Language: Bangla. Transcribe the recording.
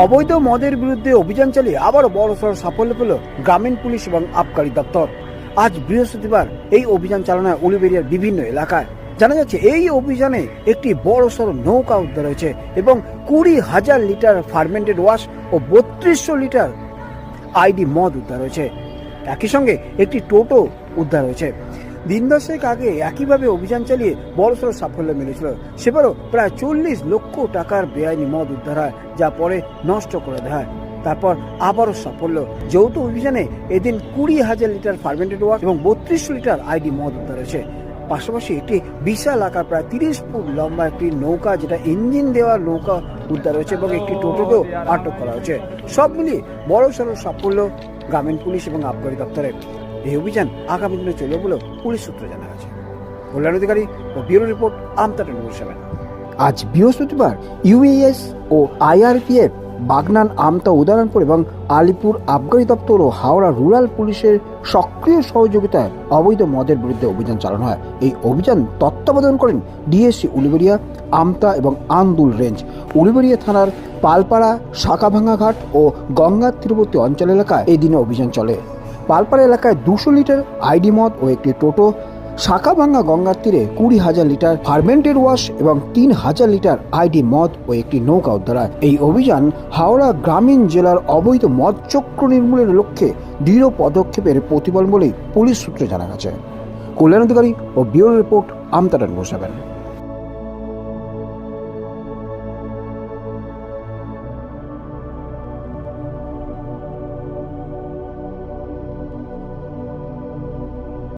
অবৈধ মদের বিরুদ্ধে অভিযান চালিয়ে আবারও বড়সড় সাফল্য পেল গ্রামীণ পুলিশ এবং আবকারী দপ্তর। আজ বৃহস্পতিবার এই অভিযান চালানোয় উলুবেরিয়ার বিভিন্ন এলাকায়। জানা যাচ্ছে, এই অভিযানে একটি বড় বড়সড় নৌকা উদ্ধার হয়েছে এবং কুড়ি হাজার লিটার ফার্মেন্টেড ওয়াশ ও বত্রিশশো লিটার আইডি মদ উদ্ধার হয়েছে। একই সঙ্গে একটি টোটো উদ্ধার হয়েছে। দিন দশেক আগে একইভাবে অভিযান চালিয়ে বড়সড় সাফল্য মিলেছিল। সেবারও প্রায় চল্লিশ লক্ষ টাকার বেআইনি মদ উদ্ধার হয়, যা পরে নষ্ট করে দেয় তারপর আবারও সাফল্য। যৌথ অভিযানে এদিন কুড়ি হাজার লিটার ফার্মেন্টেড ওয়াশ এবং বত্রিশশো লিটার আইডি মদ উদ্ধার হয়েছে। পাশাপাশি একটি বিশাল আকার প্রায় তিরিশ ফুট লম্বা একটি নৌকা, যেটা ইঞ্জিন দেওয়া নৌকা উদ্ধার হয়েছে এবং একটি টোটোকেও আটক করা হয়েছে। সব মিলিয়ে বড় সড়ো সাফল্য গ্রামীণ পুলিশ এবং আবগারি দপ্তরের এই অভিযান আগামী দিনে চলবে বলেও পুলিশ সূত্রে জানা গেছে। কল্যাণ অধিকারী ও bureau report Amta twenty seven. আজ বৃহস্পতিবার ইউএএস ও আইআরপিএফ, বাগনান আমতা উদাহরণপুর এবং আলিপুর আবগারি দপ্তর ও হাওড়া রুরাল পুলিশের সক্রিয় সহযোগিতায় অবৈধ মদের বিরুদ্ধে অভিযান চালানো হয়। এই অভিযান তত্ত্বাবধান করেন ডিএসসি উলিবেরিয়া আমতা এবং আন্দুল রেঞ্জ। উলিবেরিয়া থানার পালপাড়া, শাখাভাঙ্গা ঘাট ও গঙ্গার তীরবর্তী অঞ্চল এলাকায় এই দিনে অভিযান চলে। পালপাড়া এলাকায় দুশো লিটার আইডি মদ ও একটি টোটো, শাখাভাঙ্গা গঙ্গার তীরে কুড়ি হাজার লিটার ফার্মেন্টেড ওয়াশ এবং তিন হাজার লিটার আইডি মদ ও একটি নৌকা উদ্ধার এই অভিযান হাওড়া গ্রামীণ জেলার অবৈধ মদ চক্র নির্মূলের লক্ষ্যে দৃঢ় পদক্ষেপের প্রতিফলন বলেই পুলিশ সূত্রে জানা গেছে। কল্যাণ অধিকারী ও ব্যুরো রিপোর্ট আমতারান বসাবেন